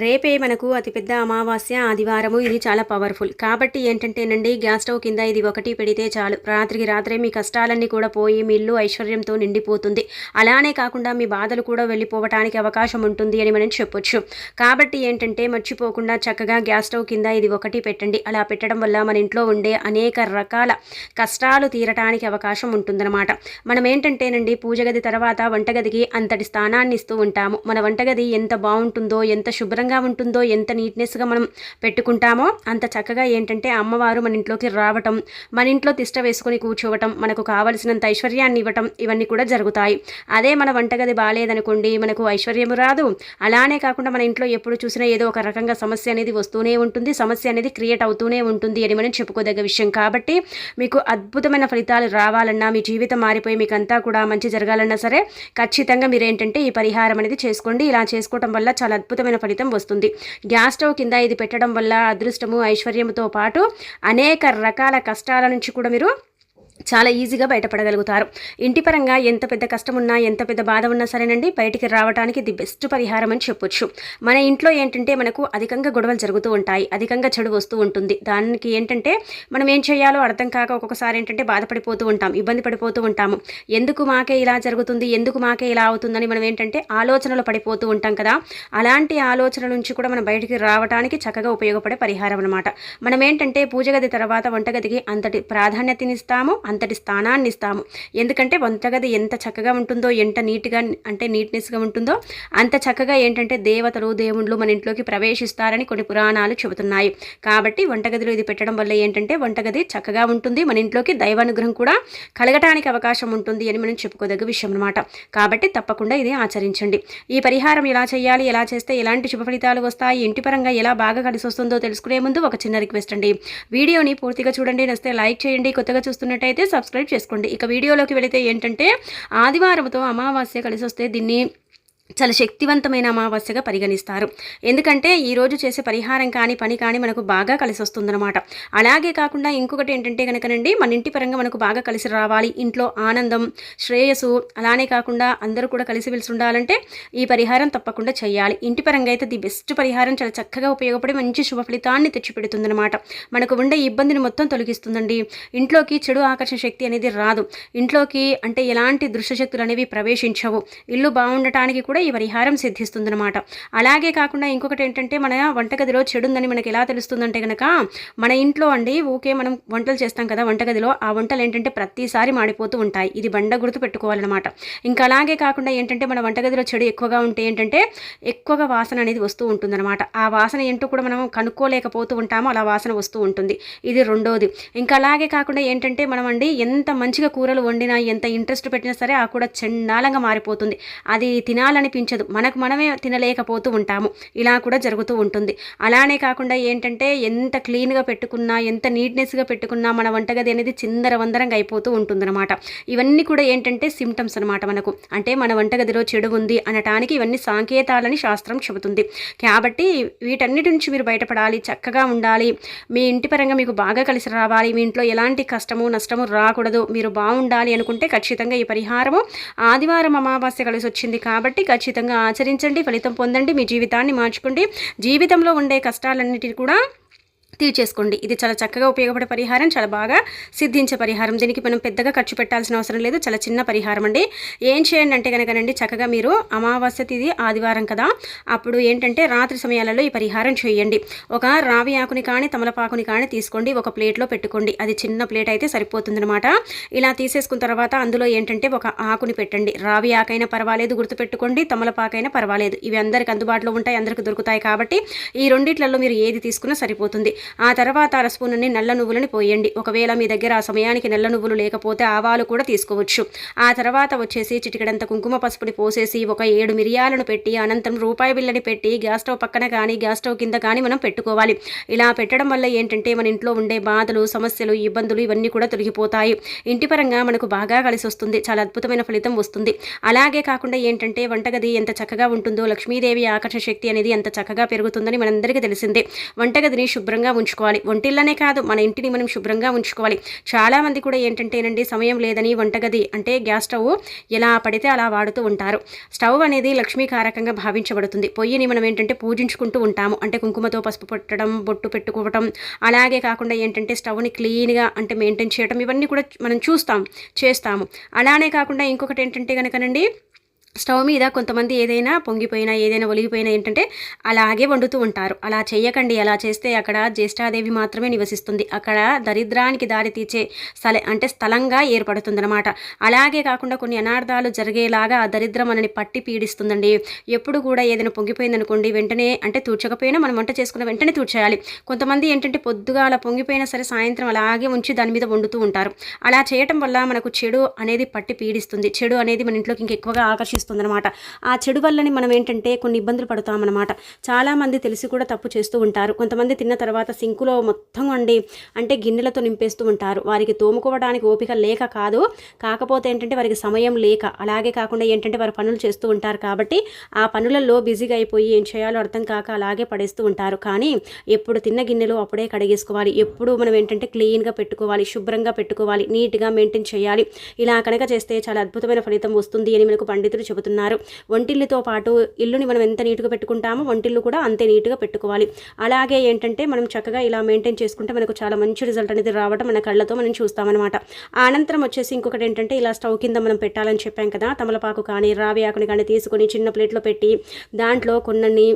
రేపే మనకు అతిపెద్ద అమావాస్య ఆదివారము. ఇది చాలా పవర్ఫుల్. కాబట్టి ఏంటంటేనండి గ్యాస్ స్టవ్ కింద ఇది ఒకటి పెడితే చాలు. రాత్రికి రాత్రే మీ కష్టాలన్నీ కూడా పోయి మీ ఇల్లు ఐశ్వర్యంతో నిండిపోతుంది. అలానే కాకుండా మీ బాధలు కూడా వెళ్ళిపోవటానికి అవకాశం ఉంటుంది అని మనం చెప్పొచ్చు. కాబట్టి ఏంటంటే మర్చిపోకుండా చక్కగా గ్యాస్ స్టవ్ కింద ఇది ఒకటి పెట్టండి. అలా పెట్టడం వల్ల మన ఇంట్లో ఉండే అనేక రకాల కష్టాలు తీరటానికి అవకాశం ఉంటుందన్నమాట. మనం ఏంటంటేనండి పూజ గది తర్వాత వంటగదికి అంతటి స్థానాన్ని ఇస్తూ ఉంటాము. మన వంటగది ఎంత బాగుంటుందో ఎంత శుభ్రంగా ఉంటుందో ఎంత నీట్నెస్గా మనం పెట్టుకుంటామో అంత చక్కగా ఏంటంటే అమ్మవారు మన ఇంట్లోకి రావటం మన ఇంట్లో తిష్ట వేసుకొని కూర్చోవటం మనకు కావలసినంత ఐశ్వర్యాన్ని ఇవ్వటం ఇవన్నీ కూడా జరుగుతాయి. అదే మన వంటగది బాగాలేదనుకోండి మనకు ఐశ్వర్యము రాదు. అలానే కాకుండా మన ఇంట్లో ఎప్పుడు చూసినా ఏదో ఒక రకంగా సమస్య అనేది వస్తూనే ఉంటుంది సమస్య అనేది క్రియేట్ అవుతూనే ఉంటుంది అని మనం చెప్పుకోదగ్గ విషయం. కాబట్టి మీకు అద్భుతమైన ఫలితాలు రావాలన్నా మీ జీవితం మారిపోయి మీకు అంతా కూడా మంచి జరగాలన్నా సరే ఖచ్చితంగా మీరు ఏంటంటే ఈ పరిహారం అనేది చేసుకోండి. ఇలా చేసుకోవటం వల్ల చాలా అద్భుతమైన ఫలితం వస్తుంది. గ్యాస్ స్టవ్ కింద ఇది పెట్టడం వల్ల అదృష్టము ఐశ్వర్యముతో పాటు అనేక రకాల కష్టాల నుంచి కూడా మీరు చాలా ఈజీగా బయటపడగలుగుతారు. ఇంటి పరంగా ఎంత పెద్ద కష్టం ఉన్నా ఎంత పెద్ద బాధ ఉన్నా సరేనండి బయటికి రావడానికి ది బెస్ట్ పరిహారం అని చెప్పొచ్చు. మన ఇంట్లో ఏంటంటే మనకు అధికంగా గొడవలు జరుగుతూ ఉంటాయి అధికంగా చెడు వస్తూ ఉంటుంది. దానికి ఏంటంటే మనం ఏం చేయాలో అర్థం కాక ఒక్కొక్కసారి ఏంటంటే బాధపడిపోతూ ఉంటాం ఇబ్బంది పడిపోతూ ఉంటాము. ఎందుకు మాకే ఇలా జరుగుతుంది ఎందుకు మాకే ఇలా అవుతుందని మనం ఏంటంటే ఆలోచనలు పడిపోతూ ఉంటాం కదా. అలాంటి ఆలోచన నుంచి కూడా మనం బయటికి రావడానికి చక్కగా ఉపయోగపడే పరిహారం అనమాట మనం ఏంటంటే పూజ గది తర్వాత వంటగదికి అంతటి ప్రాధాన్యతనిస్తాము. అంతటి స్థానాన్ని ఇస్తాము. ఎందుకంటే వంటగది ఎంత చక్కగా ఉంటుందో ఎంత నీట్గా అంటే నీట్నెస్గా ఉంటుందో అంత చక్కగా ఏంటంటే దేవతలు దేవుళ్ళు మన ఇంట్లోకి ప్రవేశిస్తారని కొన్ని పురాణాలు చెబుతున్నాయి. కాబట్టి వంటగదిలో ఇది పెట్టడం వల్ల ఏంటంటే వంటగది చక్కగా ఉంటుంది. మన ఇంట్లోకి దైవానుగ్రహం కూడా కలగటానికి అవకాశం ఉంటుంది అని మనం చెప్పుకోదగ్గ విషయం అనమాట కాబట్టి తప్పకుండా ఇది ఆచరించండి. ఈ పరిహారం ఎలా చేయాలి ఎలా చేస్తే ఎలాంటి శుభ ఫలితాలు వస్తాయి ఇంటి పరంగా ఎలా బాగా కలిసి వస్తుందో తెలుసుకునే ముందు ఒక చిన్న రిక్వెస్ట్ అండి. వీడియోని పూర్తిగా చూడండి నస్తే లైక్ చేయండి. కొత్తగా చూస్తున్నట్టయితే సబ్స్క్రైబ్ చేసుకోండి. ఇక వీడియోలోకి వెళితే ఏంటంటే ఆదివారంతో అమావాస్య కలిసి వస్తే దీన్ని చాలా శక్తివంతమైన అమావాస్యగా పరిగణిస్తారు. ఎందుకంటే ఈరోజు చేసే పరిహారం కానీ పని కానీ మనకు బాగా కలిసి వస్తుందన్నమాట. అలాగే కాకుండా ఇంకొకటి ఏంటంటే కనుకనండి మన ఇంటి పరంగా మనకు బాగా కలిసి రావాలి. ఇంట్లో ఆనందం శ్రేయస్సు అలానే కాకుండా అందరూ కూడా కలిసి వెలిసి ఉండాలంటే ఈ పరిహారం తప్పకుండా చేయాలి. ఇంటి పరంగా అయితే ది బెస్ట్ పరిహారం. చాలా చక్కగా ఉపయోగపడి మంచి శుభ ఫలితాన్ని తెచ్చిపెడుతుందన్నమాట. మనకు ఉండే ఇబ్బందిని మొత్తం తొలగిస్తుందండి. ఇంట్లోకి చెడు ఆకర్షణ శక్తి అనేది రాదు. ఇంట్లోకి అంటే ఎలాంటి దృశ్యశక్తులు అనేవి ప్రవేశించవు. ఇల్లు బాగుండటానికి కూడా ఈ పరిహారం సిద్ధిస్తుందనమాట అలాగే కాకుండా ఇంకొకటి ఏంటంటే మన వంటగదిలో చెడు ఉందని మనకి ఎలా తెలుస్తుందంటే కనుక మన ఇంట్లో అండి ఊకే మనం వంటలు చేస్తాం కదా వంటగదిలో ఆ వంటలు ఏంటంటే ప్రతిసారి మాడిపోతూ ఉంటాయి. ఇది బండ గుర్తు పెట్టుకోవాలన్నమాట. ఇంకా అలాగే కాకుండా ఏంటంటే మన వంటగదిలో చెడు ఎక్కువగా ఉంటే ఏంటంటే ఎక్కువగా వాసన అనేది వస్తూ ఉంటుందన్నమాట. ఆ వాసన ఏంటో కూడా మనం కనుక్కోలేకపోతూ ఉంటామో అలా వాసన వస్తూ ఉంటుంది. ఇది రెండోది. ఇంకా అలాగే కాకుండా ఏంటంటే మనం అండి ఎంత మంచిగా కూరలు వండినా ఎంత ఇంట్రెస్ట్ పెట్టినా సరే ఆ కూడా చండాలంగా మారిపోతుంది. అది తినాలనిపించదు మనకు మనమే తినలేకపోతూ ఉంటాము. ఇలా కూడా జరుగుతూ ఉంటుంది. అలానే కాకుండా ఏంటంటే ఎంత క్లీన్గా పెట్టుకున్నా ఎంత నీట్నెస్గా పెట్టుకున్నా మన వంటగది అనేది చిందర వందరంగా అయిపోతూ ఉంటుందన్నమాట. ఇవన్నీ కూడా ఏంటంటే సిమ్టమ్స్ అనమాట మనకు. అంటే మన వంటగదిలో చెడు ఉంది అనటానికి ఇవన్నీ సాంకేతాలని శాస్త్రం చెబుతుంది. కాబట్టి వీటన్నిటి నుంచి మీరు బయటపడాలి చక్కగా ఉండాలి. మీ ఇంటి పరంగా మీకు బాగా కలిసి రావాలి. మీ ఇంట్లో ఎలాంటి కష్టము నష్టము రాకూడదు. మీరు బాగుండాలి అనుకుంటే ఖచ్చితంగా ఈ పరిహారము ఆదివారం అమావాస్య కలిసి వచ్చింది కాబట్టి ఖచ్చితంగా ఆచరించండి ఫలితం పొందండి మీ జీవితాన్ని మార్చుకోండి. జీవితంలో ఉండే కష్టాలన్నిటిని కూడా తీర్చేసుకోండి. ఇది చాలా చక్కగా ఉపయోగపడే పరిహారం చాలా బాగా సిద్ధించే పరిహారం. దీనికి మనం పెద్దగా ఖర్చు పెట్టాల్సిన అవసరం లేదు చాలా చిన్న పరిహారం అండి. ఏం చేయండి అంటే కనుకనండి చక్కగా మీరు అమావాస్య తిది ఆదివారం కదా అప్పుడు ఏంటంటే రాత్రి సమయాలలో ఈ పరిహారం చేయండి. ఒక రావి ఆకుని కానీ తమలపాకుని కానీ తీసుకోండి ఒక ప్లేట్లో పెట్టుకోండి. అది చిన్న ప్లేట్ అయితే సరిపోతుందనమాట ఇలా తీసేసుకున్న తర్వాత అందులో ఏంటంటే ఒక ఆకుని పెట్టండి. రావి ఆకైనా పర్వాలేదు గుర్తుపెట్టుకోండి తమలపాకైనా పర్వాలేదు. ఇవి అందరికి అందుబాటులో ఉంటాయి అందరికి దొరుకుతాయి కాబట్టి ఈ రెండిట్లలో మీరు ఏది తీసుకున్నా సరిపోతుంది. ఆ తర్వాత అర స్పూన్ని నల్ల నువ్వులని పోయండి. ఒకవేళ మీ దగ్గర ఆ సమయానికి నల్ల నువ్వులు లేకపోతే ఆవాలు కూడా తీసుకోవచ్చు. ఆ తర్వాత వచ్చేసి చిటికడంత కుంకుమ పసుపుని పోసేసి ఒక ఏడు మిరియాలను పెట్టి అనంతరం రూపాయి బిల్లని పెట్టి గ్యాస్ స్టవ్ పక్కన కానీ గ్యాస్ స్టవ్ కింద కానీ మనం పెట్టుకోవాలి. ఇలా పెట్టడం వల్ల ఏంటంటే మన ఇంట్లో ఉండే బాధలు సమస్యలు ఇబ్బందులు ఇవన్నీ కూడా తొలగిపోతాయి. ఇంటి పరంగా మనకు బాగా కలిసి వస్తుంది. చాలా అద్భుతమైన ఫలితం వస్తుంది. అలాగే కాకుండా ఏంటంటే వంటగది ఎంత చక్కగా ఉంటుందో లక్ష్మీదేవి ఆకర్షణ శక్తి అనేది ఎంత చక్కగా పెరుగుతుందని మనందరికీ తెలిసిందే. వంటగదిని శుభ్రంగా ఉంచుకోవాలి. వంటిల్లనే కాదు మన ఇంటిని మనం శుభ్రంగా ఉంచుకోవాలి. చాలామంది కూడా ఏంటంటేనండి సమయం లేదని వంటగది అంటే గ్యాస్ స్టవ్ ఎలా పడితే అలా వాడుతూ ఉంటారు. స్టవ్ అనేది లక్ష్మీకారకంగా భావించబడుతుంది. పొయ్యిని మనం ఏంటంటే పూజించుకుంటూ ఉంటాము. అంటే కుంకుమతో పసుపు పెట్టడం బొట్టు పెట్టుకోవటం అలాగే కాకుండా ఏంటంటే స్టవ్ని క్లీన్గా అంటే మెయింటైన్ చేయడం ఇవన్నీ కూడా మనం చూస్తాం చేస్తాము. అలానే కాకుండా ఇంకొకటి ఏంటంటే కనుకనండి స్టవ్ మీద కొంతమంది ఏదైనా పొంగిపోయినా ఏదైనా ఒలిగిపోయినా ఏంటంటే అలాగే వండుతూ ఉంటారు. అలా చేయకండి అలా చేస్తే అక్కడ జ్యేష్ఠాదేవి మాత్రమే నివసిస్తుంది. అక్కడ దరిద్రానికి దారి తీర్చే స్థల అంటే స్థలంగా ఏర్పడుతుందన్నమాట. అలాగే కాకుండా కొన్ని అనార్థాలు జరిగేలాగా ఆ దరిద్రం మనని పట్టి పీడిస్తుందండి. ఎప్పుడు కూడా ఏదైనా పొంగిపోయిందనుకోండి వెంటనే అంటే తూర్చకపోయినా మనం వంట చేసుకున్న వెంటనే తూర్చేయాలి కొంతమంది ఏంటంటే పొద్దుగా అలా పొంగిపోయినా సరే సాయంత్రం అలాగే ఉంచి దాని మీద వండుతూ ఉంటారు. అలా చేయటం వల్ల మనకు చెడు అనేది పట్టి పీడిస్తుంది. చెడు అనేది మన ఇంట్లోకి ఇంకెక్కువగా ఆకర్షిస్తుంది. అనమాట ఆ చెడు వల్లని మనం ఏంటంటే కొన్ని ఇబ్బందులు పడతామన్నమాట. చాలామంది తెలిసి కూడా తప్పు చేస్తూ ఉంటారు. కొంతమంది తిన్న తర్వాత సింకులో మొత్తం వండి అంటే గిన్నెలతో నింపేస్తూ ఉంటారు. వారికి తోముకోవడానికి ఓపిక లేక కాదు. కాకపోతే ఏంటంటే వారికి సమయం లేక. అలాగే కాకుండా ఏంటంటే వారు పనులు చేస్తూ ఉంటారు కాబట్టి ఆ పనులలో బిజీగా అయిపోయి ఏం చేయాలో అర్థం కాక అలాగే పడేస్తూ ఉంటారు. కానీ ఎప్పుడు తిన్న గిన్నెలు అప్పుడే కడిగేసుకోవాలి. ఎప్పుడు మనం ఏంటంటే క్లీన్గా పెట్టుకోవాలి శుభ్రంగా పెట్టుకోవాలి నీట్గా మెయింటైన్ చేయాలి. ఇలా కనుక చేస్తే చాలా అద్భుతమైన ఫలితం వస్తుంది. అని మనకు పండితులు చెబుతున్నారు. వంటిల్లుతో పాటు ఇల్లుని మనం ఎంత నీట్గా పెట్టుకుంటామో వంటిల్లు కూడా అంతే నీట్గా పెట్టుకోవాలి. అలాగే ఏంటంటే మనం చక్కగా ఇలా మెయింటైన్ చేసుకుంటే మనకు చాలా మంచి రిజల్ట్ అనేది రావడం మన కళ్ళతో మనం చూస్తామన్నమాట. అనంతరం వచ్చేసి ఇంకొకటి ఏంటంటే ఇలా స్టవ్ కింద మనం పెట్టాలని చెప్పాం కదా తమలపాకు కానీ రావి ఆకుని కానీ తీసుకొని చిన్న ప్లేట్లో పెట్టి దాంట్లో కొన్ని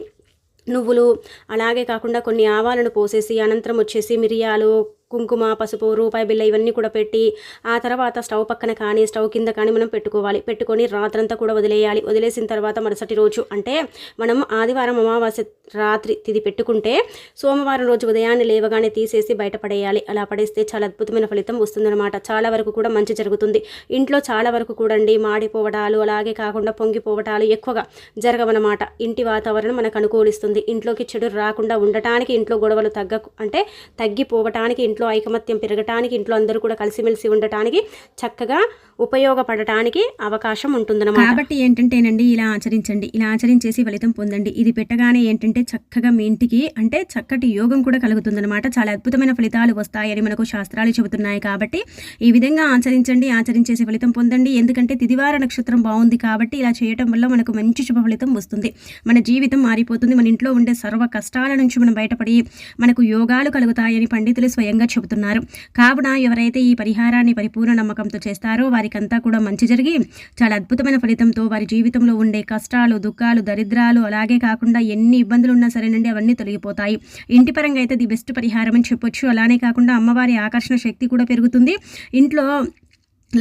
నువ్వులు అలాగే కాకుండా కొన్ని ఆవాలను పోసేసి అనంతరం వచ్చేసి మిరియాలు కుంకుమ పసుపు రూపాయి బిల్ల ఇవన్నీ కూడా పెట్టి ఆ తర్వాత స్టవ్ పక్కన కానీ స్టవ్ కింద కానీ మనం పెట్టుకోవాలి. పెట్టుకొని రాత్రంతా కూడా వదిలేయాలి. వదిలేసిన తర్వాత మరుసటి రోజు అంటే మనం ఆదివారం అమావాస్య రాత్రి తిది పెట్టుకుంటే సోమవారం రోజు ఉదయాన్నే లేవగానే తీసేసి బయటపడేయాలి అలా పడేస్తే చాలా అద్భుతమైన ఫలితం వస్తుందన్నమాట. చాలా వరకు కూడా మంచి జరుగుతుంది. ఇంట్లో చాలా వరకు కూడండి మాడిపోవడాలు అలాగే కాకుండా పొంగిపోవటాలు ఎక్కువగా జరగవన్నమాట. ఇంటి వాతావరణం మనకు అనుకూలిస్తుంది. ఇంట్లోకి చెడు రాకుండా ఉండటానికి ఇంట్లో గొడవలు తగ్గ అంటే తగ్గిపోవటానికి ఇంట్లో ఐకమత్యం పెరగటానికి ఇంట్లో అందరూ కూడా కలిసిమెలిసి ఉండటానికి చక్కగా ఉపయోగపడటానికి అవకాశం ఉంటుందన్నమాట. కాబట్టి ఏంటంటేనండి ఇలా ఆచరించండి. ఇలా ఆచరించేసి ఫలితం పొందండి. ఇది పెట్టగానే ఏంటంటే చక్కగా మీ ఇంటికి అంటే చక్కటి యోగం కూడా కలుగుతుందన్నమాట. చాలా అద్భుతమైన ఫలితాలు వస్తాయని మనకు శాస్త్రాలు చెబుతున్నాయి కాబట్టి ఈ విధంగా ఆచరించండి ఆచరించేసి ఫలితం పొందండి. ఎందుకంటే తిదివార నక్షత్రం బాగుంది కాబట్టి ఇలా చేయటం వల్ల మనకు మంచి శుభ ఫలితం వస్తుంది. మన జీవితం మారిపోతుంది. మన ఇంట్లో ఉండే సర్వ కష్టాల నుంచి మనం బయటపడి మనకు యోగాలు కలుగుతాయని పండితులు స్వయంగా చెబుతున్నారు. కావున ఎవరైతే ఈ పరిహారాన్ని పరిపూర్ణ నమ్మకంతో చేస్తారో వారికంతా కూడా మంచి జరిగి చాలా అద్భుతమైన ఫలితంతో వారి జీవితంలో ఉండే కష్టాలు దుఃఖాలు దరిద్రాలు అలాగే కాకుండా ఎన్ని ఇబ్బందులు ఉన్నా సరేనండి అవన్నీ తొలగిపోతాయి. ఇంటి పరంగా అయితే ది బెస్ట్ పరిహారం అని చెప్పొచ్చు. అలానే కాకుండా అమ్మవారి ఆకర్షణ శక్తి కూడా పెరుగుతుంది. ఇంట్లో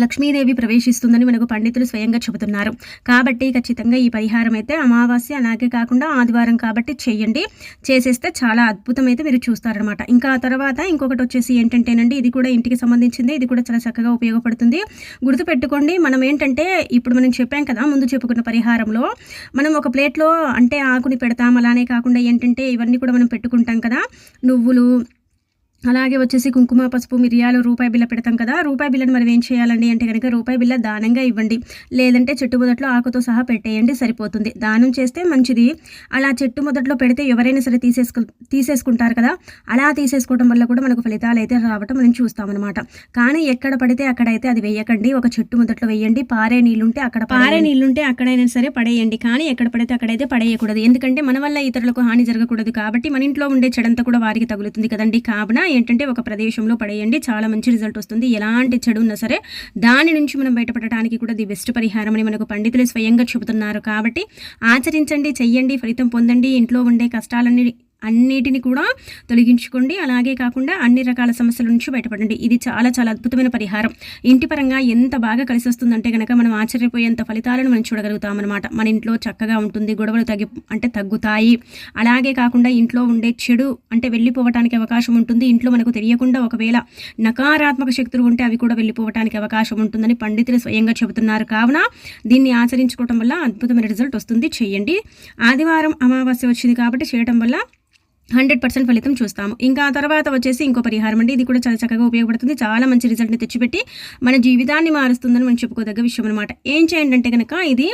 లక్ష్మీదేవి ప్రవేశిస్తుందని మనకు పండితులు స్వయంగా చెబుతున్నారు. కాబట్టి ఖచ్చితంగా ఈ పరిహారం అయితే అమావాస్య అలాగే కాకుండా ఆదివారం కాబట్టి చేయండి. చేసేస్తే చాలా అద్భుతం అయితే మీరు చూస్తారనమాట ఇంకా ఆ తర్వాత ఇంకొకటి వచ్చేసి ఏంటంటేనండి ఇది కూడా ఇంటికి సంబంధించింది ఇది కూడా చాలా చక్కగా ఉపయోగపడుతుంది. గుర్తుపెట్టుకోండి మనం ఏంటంటే ఇప్పుడు మనం చెప్పాం కదా ముందు చెప్పుకున్న పరిహారంలో మనం ఒక ప్లేట్లో అంటే ఆకుని పెడతాం. అలానే కాకుండా ఏంటంటే ఇవన్నీ కూడా మనం పెట్టుకుంటాం కదా నువ్వులు అలాగే వచ్చేసి కుంకుమ పసుపు మిరియాలు రూపాయి బిల్ల పెడతాం కదా రూపాయి బిల్లను మనం ఏం చేయాలండి అంటే కనుక రూపాయి బిల్ల దానంగా ఇవ్వండి. లేదంటే చెట్టు మొదట్లో ఆకుతో సహా పెట్టేయండి సరిపోతుంది. దానం చేస్తే మంచిది. అలా చెట్టు మొదట్లో పెడితే ఎవరైనా సరే తీసేసుకు తీసేసుకుంటారు కదా అలా తీసేసుకోవడం వల్ల కూడా మనకు ఫలితాలు అయితే రావటం మనం చూస్తామన్నమాట. కానీ ఎక్కడ పడితే అక్కడైతే అది వేయకండి. ఒక చెట్టు మొదట్లో వేయండి. పారే నీళ్ళుంటే అక్కడ పారే నీళ్ళుంటే అక్కడైనా సరే పడేయండి. కానీ ఎక్కడ పడితే అక్కడైతే పడేయకూడదు. ఎందుకంటే మన వల్ల ఇతరులకు హాని జరగకూడదు కాబట్టి మన ఇంట్లో ఉండే చెడంతా కూడా వారికి తగులుతుంది కదండి. కావున ఏంటంటే ఒక ప్రదేశంలో పడేయండి చాలా మంచి రిజల్ట్ వస్తుంది. ఎలాంటి చెడు ఉన్నా సరే దాని నుంచి మనం బయటపడటానికి కూడా ది బెస్ట్ పరిహారం అని మనకు పండితులు స్వయంగా చెబుతున్నారు. కాబట్టి ఆచరించండి చెయ్యండి ఫలితం పొందండి. ఇంట్లో ఉండే కష్టాలన్నీ అన్నిటిని కూడా తొలగించుకోండి. అలాగే కాకుండా అన్ని రకాల సమస్యల నుంచి బయటపడండి. ఇది చాలా చాలా అద్భుతమైన పరిహారం. ఇంటి పరంగా ఎంత బాగా కలిసి వస్తుందంటే కనుక మనం ఆశ్చర్యపోయేంత ఫలితాలను మనం చూడగలుగుతాం అనమాట మన ఇంట్లో చక్కగా ఉంటుంది గొడవలు తగ్గి అంటే తగ్గుతాయి. అలాగే కాకుండా ఇంట్లో ఉండే చెడు అంటే వెళ్ళిపోవటానికి అవకాశం ఉంటుంది. ఇంట్లో మనకు తెలియకుండా ఒకవేళ నకారాత్మక శక్తులు ఉంటే అవి కూడా వెళ్ళిపోవటానికి అవకాశం ఉంటుందని పండితులు స్వయంగా చెబుతున్నారు. కావున దీన్ని ఆచరించుకోవటం వల్ల అద్భుతమైన రిజల్ట్ వస్తుంది. చేయండి. ఆదివారం అమావాస్య వచ్చింది కాబట్టి చేయటం వల్ల హండ్రెడ్ పర్సెంట్ ఫలితం చూస్తాము. ఇంకా ఆ తర్వాత వచ్చేసి ఇంకో పరిహారం అండి. ఇది కూడా చాలా చక్కగా ఉపయోగపడుతుంది. చాలా మంచి రిజల్ట్ని తెచ్చిపెట్టి మన జీవితాన్ని మారుస్తుందని మనం చెప్పుకోదగ్గ విషయం అనమాట ఏం చేయండి అంటే కనుక ఇది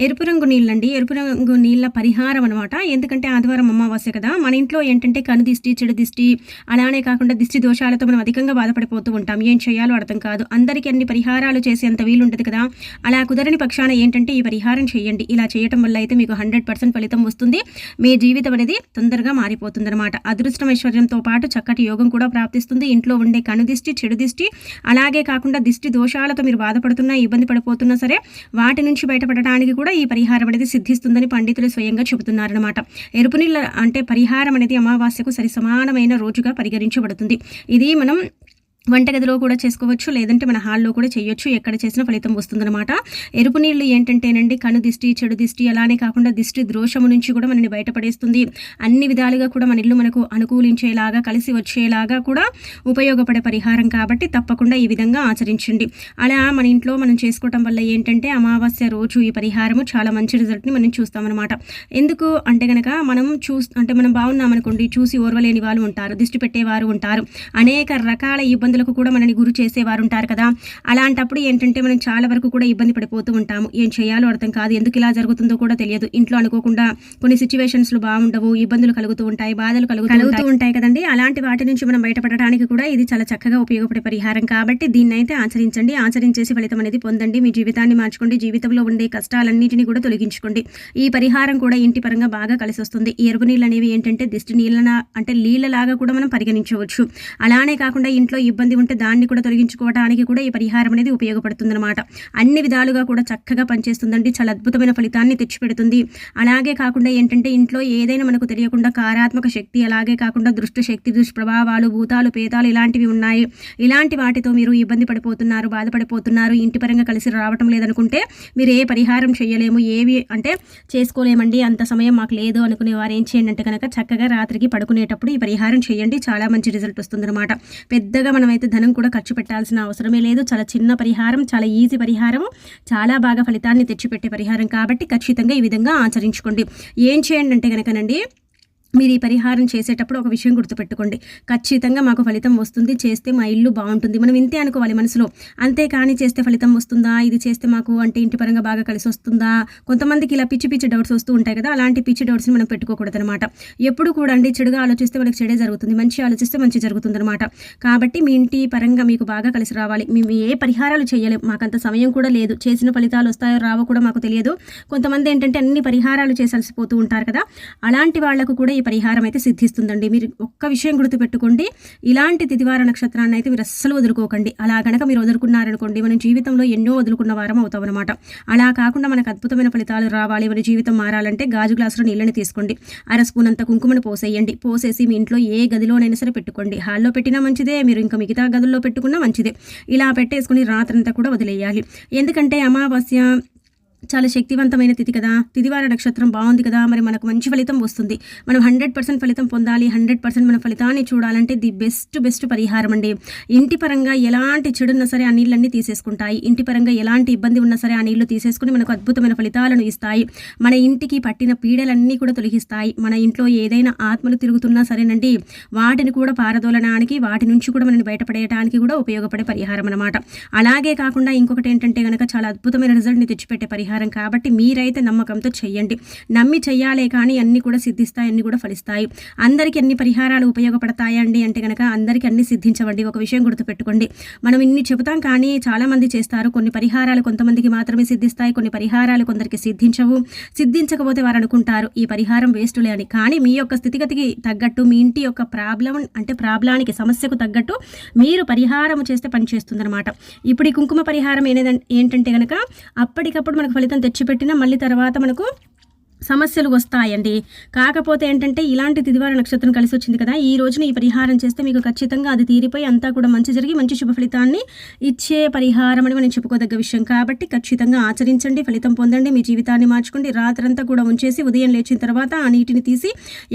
ఎరుపు రంగు నీళ్ళండి. ఎరుపు రంగు నీళ్ళ పరిహారం అనమాట ఎందుకంటే ఆదివారం అమావాస్య కదా. మన ఇంట్లో ఏంటంటే కను దిష్టి చెడు దిష్టి అలానే కాకుండా దిష్టి దోషాలతో మనం అధికంగా బాధపడిపోతూ ఉంటాం. ఏం చేయాలో అర్థం కాదు. అందరికీ అన్ని పరిహారాలు చేసేంత వీలు ఉంటుంది కదా. అలా కుదరని పక్షాన ఏంటంటే ఈ పరిహారం చేయండి. ఇలా చేయటం వల్ల అయితే మీకు హండ్రెడ్ పర్సెంట్ ఫలితం వస్తుంది. మీ జీవితం అనేది తొందరగా మారిపోతుంది. అనమాట అదృష్టం ఐశ్వర్యంతో పాటు చక్కటి యోగం కూడా ప్రాప్తిస్తుంది. ఇంట్లో ఉండే కనుదిష్టి చెడు దిష్టి అలాగే కాకుండా దిష్టి దోషాలతో మీరు బాధపడుతున్నా ఇబ్బంది పడిపోతున్నా సరే వాటి నుంచి బయటపడటానికి కూడా ఈ పరిహారం అనేది సిద్ధిస్తుందని పండితులు స్వయంగా చెబుతున్నారనమాట ఎరుపు నీళ్ళ అంటే పరిహారం అనేది అమావాస్యకు సరి సమానమైన రోజుగా పరిగణించబడుతుంది. ఇది మనం వంటగదిలో కూడా చేసుకోవచ్చు లేదంటే మన హాల్లో కూడా చేయొచ్చు. ఎక్కడ చేసినా ఫలితం వస్తుందన్నమాట. ఎరుపు నీళ్ళు ఏంటంటేనండి కను దిష్టి చెడు దిష్టి అలానే కాకుండా దిష్టి ద్రోషము నుంచి కూడా మనని బయటపడేస్తుంది. అన్ని విధాలుగా కూడా మన ఇల్లు మనకు అనుకూలించేలాగా కలిసి వచ్చేలాగా కూడా ఉపయోగపడే పరిహారం కాబట్టి తప్పకుండా ఈ విధంగా ఆచరించండి. అలా మన ఇంట్లో మనం చేసుకోవటం వల్ల ఏంటంటే అమావాస్య రోజు ఈ పరిహారము చాలా మంచి రిజల్ట్ని మనం చూస్తామన్నమాట. ఎందుకు అంటే కనుక మనం చూ అంటే మనం బాగున్నామనుకోండి చూసి ఓర్వలేని వాళ్ళు ఉంటారు దిష్టి పెట్టేవారు ఉంటారు. అనేక రకాల ఇబ్బందులు ఇబ్బందులకు కూడా మనని గురి చేసేవారు ఉంటారు కదా. అలాంటప్పుడు ఏంటంటే మనం చాలా వరకు కూడా ఇబ్బంది పడిపోతూ ఉంటాము. ఏం చేయాలో అర్థం కాదు. ఎందుకు ఇలా జరుగుతుందో కూడా తెలియదు. ఇంట్లో అనుకోకుండా కొన్ని సిచ్యువేషన్స్లు బాగుండవు ఇబ్బందులు కలుగుతూ ఉంటాయి బాధలు కలుగు కలుగుతూ ఉంటాయి కదండి. అలాంటి వాటి నుంచి మనం బయటపడడానికి కూడా ఇది చాలా చక్కగా ఉపయోగపడే పరిహారం. కాబట్టి దీన్ని అయితే ఆచరించండి. ఆచరించేసి ఫలితం అనేది పొందండి. మీ జీవితాన్ని మార్చుకోండి. జీవితంలో ఉండే కష్టాలన్నింటినీ కూడా తొలగించుకోండి. ఈ పరిహారం కూడా ఇంటి పరంగా బాగా కలిసి వస్తుంది ఈ ఎరుపు నీళ్ళు అనేవి ఏంటంటే దిష్టి నీళ్ళ అంటే నీళ్ళలాగా కూడా మనం పరిగణించవచ్చు. అలానే కాకుండా ఇంట్లో ఇబ్బంది ఉంటే దాన్ని కూడా తొలగించుకోవడానికి కూడా ఈ పరిహారం అనేది ఉపయోగపడుతుందన్నమాట. అన్ని విధాలుగా కూడా చక్కగా పనిచేస్తుందండి. చాలా అద్భుతమైన ఫలితాన్ని తెచ్చిపెడుతుంది. అలాగే కాకుండా ఏంటంటే ఇంట్లో ఏదైనా మనకు తెలియకుండా కారాత్మక శక్తి అలాగే కాకుండా దృష్టి శక్తి దుష్ప్రభావాలు భూతాలు పేతాలు ఇలాంటివి ఉన్నాయి. ఇలాంటి వాటితో మీరు ఇబ్బంది పడిపోతున్నారు బాధపడిపోతున్నారు ఇంటి పరంగా కలిసి రావటం లేదనుకుంటే మీరు ఏ పరిహారం చేయలేము ఏవి అంటే చేసుకోలేమండి. అంత సమయం మాకు లేదు అనుకునే వారు ఏం చేయండి అంటే కనుక చక్కగా రాత్రికి పడుకునేటప్పుడు ఈ పరిహారం చేయండి. చాలా మంచి రిజల్ట్ వస్తుందన్నమాట. పెద్దగా మనం మనమైతే ధనం కూడా ఖర్చు పెట్టాల్సిన అవసరమే లేదు. చాలా చిన్న పరిహారం చాలా ఈజీ పరిహారం చాలా బాగా ఫలితాన్ని తెచ్చిపెట్టే పరిహారం కాబట్టి ఖచ్చితంగా ఈ విధంగా ఆచరించుకోండి. ఏం చేయండి అంటే కనుకనండి మీరు ఈ పరిహారం చేసేటప్పుడు ఒక విషయం గుర్తుపెట్టుకోండి. ఖచ్చితంగా మాకు ఫలితం వస్తుంది. చేస్తే మా ఇల్లు బాగుంటుంది. మనం ఇంతే అనుకోవాలి మనసులో. అంతేకాని చేస్తే ఫలితం వస్తుందా? ఇది చేస్తే మాకు అంటే ఇంటి పరంగా బాగా కలిసి వస్తుందా? కొంతమందికి ఇలా పిచ్చి పిచ్చి డౌట్స్ వస్తూ ఉంటాయి కదా. అలాంటి పిచ్చి డౌట్స్ని మనం పెట్టుకోకూడదు అనమాట ఎప్పుడు కూడా అండి చెడుగా ఆలోచిస్తే మనకు చెడే జరుగుతుంది. మంచి ఆలోచిస్తే మంచి జరుగుతుంది అనమాట కాబట్టి మీ ఇంటి పరంగా మీకు బాగా కలిసి రావాలి. మేము ఏ పరిహారాలు చేయలేము మాకంత సమయం కూడా లేదు. చేసిన ఫలితాలు వస్తాయో రావో కూడా మాకు తెలియదు. కొంతమంది ఏంటంటే అన్ని పరిహారాలు చేసి ఉంటారు కదా. అలాంటి వాళ్ళకు కూడా ఈ పరిహారం అయితే సిద్ధిస్తుందండి. మీరు ఒక్క విషయం గుర్తుపెట్టుకోండి. ఇలాంటి తిదివార నక్షత్రాన్ని అయితే మీరు అస్సలు వదులుకోకండి. అలా గనక మీరు వదులుకున్నారనుకోండి మనం జీవితంలో ఎన్నో వదులుకున్న వారం అవుతాం అనమాట అలా కాకుండా మనకు అద్భుతమైన ఫలితాలు రావాలి మన జీవితం మారాలంటే గాజు గ్లాసులో నీళ్ళని తీసుకోండి. అర స్పూన్ అంత కుంకుమను పోసేయండి. పోసేసి మీ ఇంట్లో ఏ గదిలోనైనా సరే పెట్టుకోండి. హాల్లో పెట్టినా మంచిదే మీరు ఇంకా మిగతా గదుల్లో పెట్టుకున్నా మంచిదే. ఇలా పెట్టేసుకుని రాత్రంతా కూడా వదిలేయాలి. ఎందుకంటే అమావాస్య చాలా శక్తివంతమైన తిథి కదా. తిదివార నక్షత్రం బాగుంది కదా. మరి మనకు మంచి ఫలితం వస్తుంది. మనం హండ్రెడ్ పర్సెంట్ ఫలితం పొందాలి. హండ్రెడ్ పర్సెంట్ మన ఫలితాన్ని చూడాలంటే ది బెస్ట్ బెస్ట్ పరిహారం అండి. ఇంటి పరంగా ఎలాంటి చెడున్నా సరే ఆ నీళ్ళన్నీ తీసేసుకుంటాయి. ఇంటి పరంగా ఎలాంటి ఇబ్బంది ఉన్నా సరే ఆ నీళ్ళు తీసేసుకుని మనకు అద్భుతమైన ఫలితాలను ఇస్తాయి. మన ఇంటికి పట్టిన పీడలన్నీ కూడా తొలగిస్తాయి. మన ఇంట్లో ఏదైనా ఆత్మలు తిరుగుతున్నా సరేనండి వాటిని కూడా పారదోలడానికి వాటి నుంచి కూడా మనని బయటపడేయడానికి కూడా ఉపయోగపడే పరిహారం అనమాట అలాగే కాకుండా ఇంకొకటి ఏంటంటే కనుక చాలా అద్భుతమైన రిజల్ట్ని తెచ్చిపెట్టే పరిహారం కాబట్టి మీరైతే నమ్మకంతో చెయ్యండి. నమ్మి చెయ్యాలే కానీ అన్ని కూడా సిద్ధిస్తాయి అన్ని కూడా ఫలిస్తాయి. అందరికీ అన్ని పరిహారాలు ఉపయోగపడతాయండి అంటే కనుక అందరికీ అన్ని సిద్ధించవండి. ఒక విషయం గుర్తుపెట్టుకోండి. మనం ఇన్ని చెబుతాం కానీ చాలామంది చేస్తారు. కొన్ని పరిహారాలు కొంతమందికి మాత్రమే సిద్ధిస్తాయి కొన్ని పరిహారాలు కొందరికి సిద్ధించవు. సిద్ధించకపోతే వారు అనుకుంటారు ఈ పరిహారం వేస్టులే అని. కానీ మీ యొక్క స్థితిగతికి తగ్గట్టు మీ ఇంటి యొక్క ప్రాబ్లం అంటే ప్రాబ్లానికి సమస్యకు తగ్గట్టు మీరు పరిహారం చేస్తే పనిచేస్తుందన్నమాట ఇప్పుడు ఈ కుంకుమ పరిహారం ఏంటంటే కనుక అప్పటికప్పుడు మనకు ఫలితం తెచ్చిపెట్టినా మళ్ళీ తర్వాత మనకు సమస్యలు వస్తాయండి. కాకపోతే ఏంటంటే ఇలాంటి తిదివార నక్షత్రం కలిసి వచ్చింది కదా ఈ రోజున ఈ పరిహారం చేస్తే మీకు ఖచ్చితంగా అది తీరిపోయి అంతా కూడా మంచి జరిగి మంచి శుభ ఫలితాన్ని ఇచ్చే పరిహారం అని మనం చెప్పుకోదగ్గ విషయం. కాబట్టి ఖచ్చితంగా ఆచరించండి ఫలితం పొందండి మీ జీవితాన్ని మార్చుకోండి. రాత్రంతా కూడా ఉంచేసి ఉదయం లేచిన తర్వాత ఆ నీటిని తీసి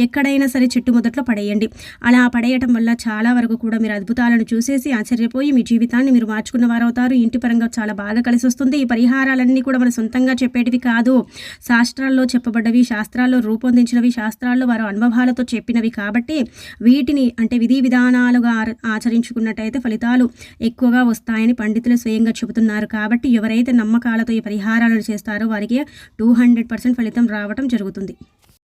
ఎక్కడైనా సరే చెట్టు మొదట్లో పడేయండి. అలా పడేయటం వల్ల చాలా వరకు కూడా మీరు అద్భుతాలను చూసేసి ఆశ్చర్యపోయి మీ జీవితాన్ని మీరు మార్చుకున్న వారు అవుతారు ఇంటి పరంగా చాలా బాగా కలిసి వస్తుంది ఈ పరిహారాలన్నీ కూడా మన సొంతంగా చెప్పేటివి కాదు. శాస్త్రాల్లో చెప్పబడి చెప్పబడ్డవి శాస్త్రాల్లో రూపొందించినవి శాస్త్రాల్లో వారు అనుభవాలతో చెప్పినవి కాబట్టి వీటిని అంటే విధి విధానాలుగా ఆచరించుకున్నట్టయితే ఫలితాలు ఎక్కువగా వస్తాయని పండితులు స్వయంగా చెబుతున్నారు. కాబట్టి ఎవరైతే నమ్మకాలతో ఈ పరిహారాలను చేస్తారో వారికి టూ హండ్రెడ్ పర్సెంట్ ఫలితం రావటం జరుగుతుంది.